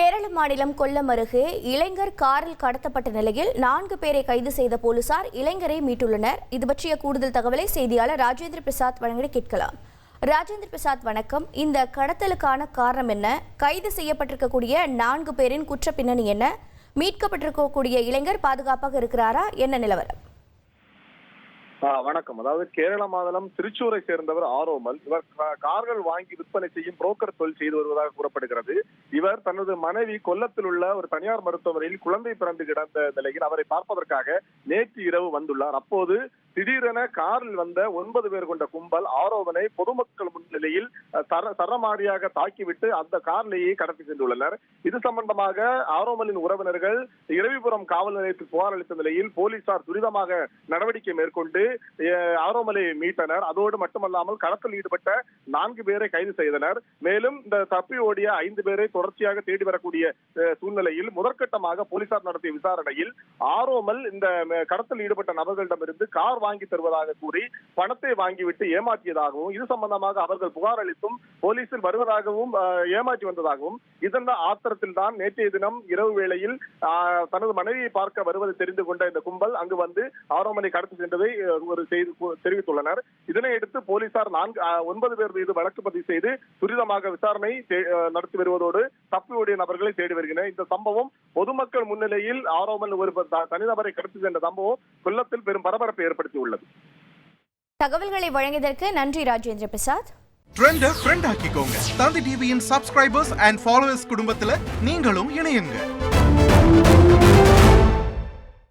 கேரள மாநிலம் கொல்லம் அருகே இளைஞர் காரில் கடத்தப்பட்ட நிலையில் நான்கு பேரை கைது செய்த போலீசார் இளைஞரை மீட்டுள்ளனர். இது பற்றிய கூடுதல் தகவலை செய்தியாளர் ராஜேந்திர பிரசாத் வழங்கி கேட்கலாம். ராஜேந்திர பிரசாத் வணக்கம். இந்த கடத்தலுக்கான காரணம் என்ன? கைது செய்யப்பட்டிருக்கக்கூடிய நான்கு பேரின் குற்ற பின்னணி என்ன? மீட்கப்பட்டிருக்கக்கூடிய இளைஞர் பாதுகாப்பாக இருக்கிறாரா? என்ன நிலவரம்? வணக்கம். அதாவது கேரள மாநிலம் திருச்சூரை சேர்ந்தவர் ஆரோமல். இவர் கார்கள் வாங்கி விற்பனை செய்யும் புரோக்கர் தொழில் செய்து வருவதாக கூறப்படுகிறது. இவர் தனது மனைவி கொல்லத்தில் உள்ள ஒரு தனியார் மருத்துவமனையில் குழந்தை பிறந்து கிடந்த நிலையில் அவரை பார்ப்பதற்காக நேற்று இரவு வந்துள்ளார். அப்போது திடீரென காரில் வந்த ஒன்பது பேர் கொண்ட கும்பல் ஆரோவனை பொதுமக்கள் முன்னிலையில் சரமாரியாக தாக்கிவிட்டு அந்த காரிலேயே கடத்தி சென்றுள்ளனர். இது சம்பந்தமாக ஆரோமலின் உறவினர்கள் இரவிபுரம் காவல் நிலையத்தில் புகார் அளித்த நிலையில் போலீசார் துரிதமாக நடவடிக்கை மேற்கொண்டு ஆரோமலை மீட்டனர். அதோடு மட்டுமல்லாமல் கடத்தல் ஈடுபட்ட நான்கு பேரை கைது செய்தனர். மேலும் இந்த தப்பி ஓடிய ஐந்து பேரை தொடர்ச்சியாக தேடி வரக்கூடிய சூழ்நிலையில் முதற்கட்டமாக போலீசார் நடத்திய விசாரணையில் ஆரோமல் இந்த கடத்தல் ஈடுபட்ட நபர்களிடமிருந்து கார் வாங்கி தருவதாக கூறி பணத்தை வாங்கிவிட்டு ஏமாற்றியதாகவும் இது சம்பந்தமாக அவர்கள் புகார் அளித்தும் போலீசில் வருவதாகவும் ஏமாற்றி வந்ததாகவும் இதன் ஆத்திரத்தில் தான் நேற்றைய தினம் இரவு வேளையில் தனது மனைவியை பார்க்க வருவதை தெரிந்து கொண்ட இந்த கும்பல் அங்கு வந்து ஆரோமலை கடத்தி சென்றதை ஒரு செய்தி தெரிவித்துள்ளனர். இதனையடுத்து போலீசார் நான்கு ஒன்பது பேர் மீது வழக்கு பதிவு செய்து துரிதமாக விசாரணை நடத்தி வருவதோடு தப்பி நபர்களை தேடி வருகின்றனர். இந்த சம்பவம் பொதுமக்கள் முன்னிலையில் ஆரோமல் ஒரு தனிநபரை கடத்தி சென்ற சம்பவம் கொல்லத்தில் பெரும் பரபரப்பை ஏற்படுத்தியுள்ளது. தகவல்களை வழங்கியதற்கு நன்றி ராஜேந்திர பிரசாத். ட்ரெண்ட ஃப்ரெண்ட் ஆக்கிக்கோங்க. தந்தி டிவியின் சப்ஸ்கிரைபர்ஸ் அண்ட் ஃபாலோவர்ஸ் குடும்பத்துல நீங்களும் இணையுங்க.